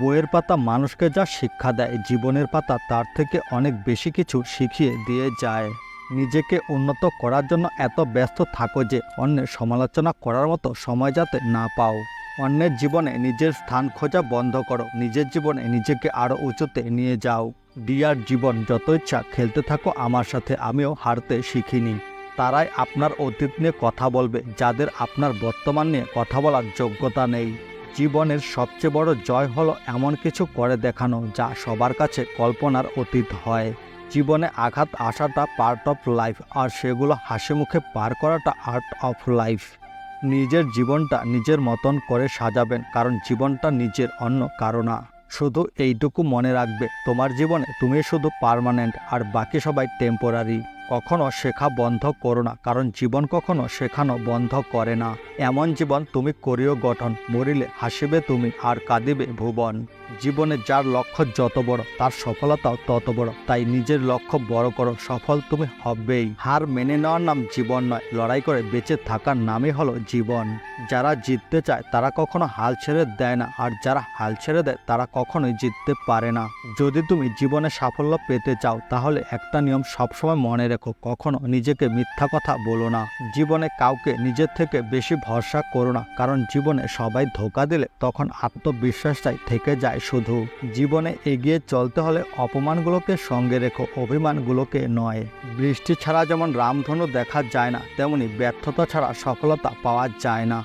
বইয়ের পাতা মানুষকে যা শিক্ষা দেয়, জীবনের পাতা তার থেকে অনেক বেশি কিছু শিখিয়ে দিয়ে যায়। নিজেকে উন্নত করার জন্য এত ব্যস্ত থাকো যে অন্যের সমালোচনা করার মতো সময় যাতে না পাও। অন্যের জীবনে নিজের স্থান খোঁজা বন্ধ করো, নিজের জীবনে নিজেকে আরও উঁচুতে নিয়ে যাও। ডিয়ার জীবন, যত ইচ্ছা খেলতে থাকো, আমার সাথে আমিও হারতে শিখিনি। তারাই আপনার অতীত নিয়ে কথা বলবে, যাদের আপনার বর্তমান নিয়ে কথা বলার যোগ্যতা নেই। জীবনের সবচেয়ে বড় জয় হলো এমন কিছু করে দেখানো যা সবার কাছে কল্পনার অতীত হয়। জীবনে আঘাত আসাটা পার্ট অফ লাইফ আর সেগুলো হাসি মুখে পার করাটা আর্ট অফ লাইফ নিজের জীবনটা নিজের মতন করে সাজাবেন, কারণ জীবনটা নিজের, অন্য কারও না। শুধু এইটুকু মনে রাখবে, তোমার জীবনে তুমি শুধু পার্মানেন্ট আর বাকি সবাই টেম্পোরারি কখনো শেখা বন্ধ করো না, কারণ জীবন কখনো শেখানো বন্ধ করে না। এমন জীবন তুমি করিও গঠন, মরিলে হাসিবে তুমি আর কাঁদিবে ভুবন। জীবনে যার লক্ষ্য যত বড়, তার সফলতাও তত বড়। তাই নিজের লক্ষ্য বড় করো, সফল তুমি হবেই। হার মেনে নেওয়ার নাম জীবন নয়, লড়াই করে বেঁচে থাকার নামই হলো জীবন। যারা জিততে চায়, তারা কখনো হাল ছেড়ে দেয় না, আর যারা হাল ছেড়ে দেয়, তারা কখনোই জিততে পারে না। যদি তুমি জীবনে সাফল্য পেতে চাও, তাহলে একটা নিয়ম সবসময় মনে রেখো কখনো নিজেকে মিথ্যা কথা বলো না। জীবনে কাউকে নিজের থেকে বেশি ভরসা করো না, কারণ জীবনে সবাই ধোকা দিলে তখন আত্মবিশ্বাসটাই থেকে যায় শুধু। জীবনে এগিয়ে চলতে হলে অপমানগুলোকে সঙ্গে রেখো, অভিমানগুলোকে নয়। বৃষ্টি ছাড়া যেমন রামধনু দেখা যায় না, তেমনি ব্যর্থতা ছাড়া সফলতা পাওয়া যায় না।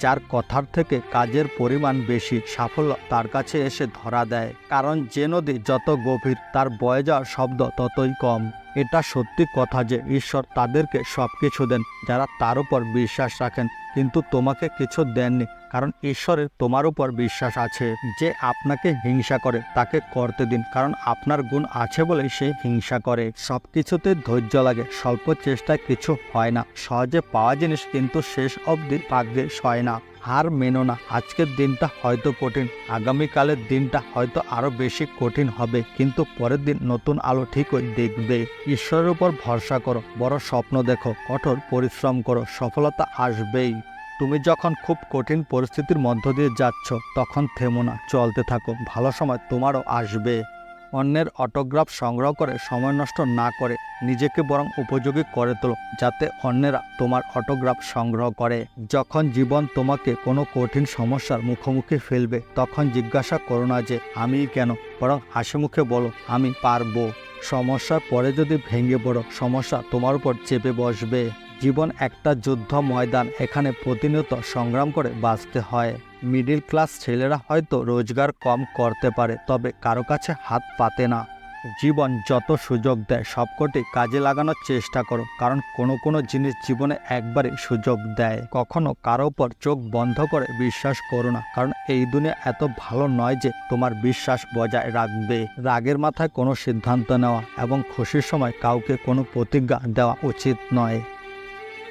যার কথার থেকে কাজের পরিমাণ বেশি, সাফল্য তার কাছে এসে ধরা দেয়। কারণ যে নদী যত গভীর, তার বয়ে যাওয়ার শব্দ ততই কম। এটা সত্যি কথা যে ঈশ্বর তাদেরকে সব কিছু দেন, যারা তার উপর বিশ্বাস রাখেন। কিন্তু তোমাকে কিছু দেননি, কারণ ঈশ্বরের তোমার উপর বিশ্বাস আছে। যে আপনাকে হিংসা করে, তাকে করতে দিন, কারণ আপনার গুণ আছে বলেই সে হিংসা করে। সব কিছুতে ধৈর্য লাগে, স্বল্প চেষ্টায় কিছু হয় না। সহজে পাওয়া জিনিস কিন্তু শেষ অবধি ভাগ্যে সয় না। হার মেনো না। আজকের দিনটা হয়তো কঠিন, আগামীকালের দিনটা হয়তো আরও বেশি কঠিন হবে, কিন্তু পরের দিন নতুন আলো ঠিকই দেখবে। ঈশ্বরের উপর ভরসা করো, বড় স্বপ্ন দেখো, কঠোর পরিশ্রম করো, সফলতা আসবেই। তুমি যখন খুব কঠিন পরিস্থিতির মধ্য দিয়ে যাচ্ছ, তখন থেমো না, চলতে থাকো, ভালো সময় তোমারও আসবে। অন্যের অটোগ্রাফ সংগ্রহ করে সময় নষ্ট না করে নিজেকে বরং উপযোগী করে তোলো, যাতে অন্যেরা তোমার অটোগ্রাফ সংগ্রহ করে। যখন জীবন তোমাকে কোনো কঠিন সমস্যার মুখোমুখি ফেলবে, তখন জিজ্ঞাসা করো না যে, আমি কেন? বরং হাসি মুখে বলো, আমি পারব। সমস্যার পরে যদি ভেঙে পড়ো, সমস্যা তোমার উপর চেপে বসবে। জীবন একটা যুদ্ধ ময়দান। এখানে প্রতিনিয়ত সংগ্রাম করে বাঁচতে হয়। মিডিল ক্লাস ছেলেরা হয়তো রোজগার কম করতে পারে, তবে কারও কাছে হাত পাতে না। জীবন যত সুযোগ দেয়, সবকটি কাজে লাগানোর চেষ্টা করো, কারণ কোনো কোনো জিনিস জীবনে একবারই সুযোগ দেয়। কখনো কারও উপর চোখ বন্ধ করে বিশ্বাস করো না, কারণ এই দুনিয়া এত ভালো নয় যে তোমার বিশ্বাস বজায় রাখবে। রাগের মাথায় কোনো সিদ্ধান্ত নেওয়া এবং খুশির সময় কাউকে কোনো প্রতিজ্ঞা দেওয়া উচিত নয়।